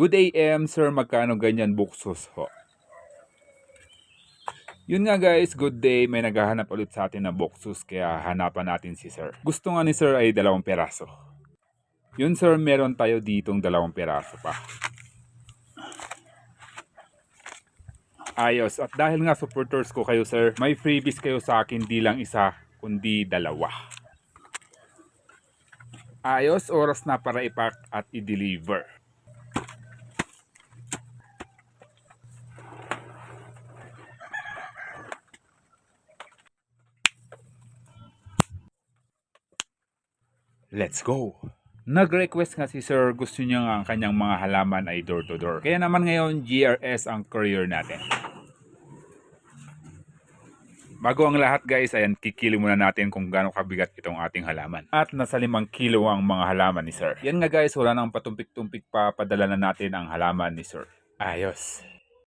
Good AM, sir. Magkano ganyan buksos ho? Yun nga guys, good day. May naghahanap ulit sa atin na boksus kaya hanapan natin si sir. Gusto nga ni sir ay dalawang peraso. Yun sir, meron tayo ditong dalawang peraso pa. Ayos. At dahil nga supporters ko kayo sir, may freebies kayo sa akin di lang isa, kundi dalawa. Ayos, oras na para ipack at i-deliver. Let's go! Nag-request nga si Sir, gusto niya nga ang kanyang mga halaman ay door-to-door. Kaya naman ngayon, GRS ang courier natin. Bago ang lahat guys, ayan, kikili muna natin kung gaano kabigat itong ating halaman. At nasa limang kilo ang mga halaman ni Sir. Yan nga guys, wala nang patumpik-tumpik pa, padala na natin ang halaman ni Sir. Ayos.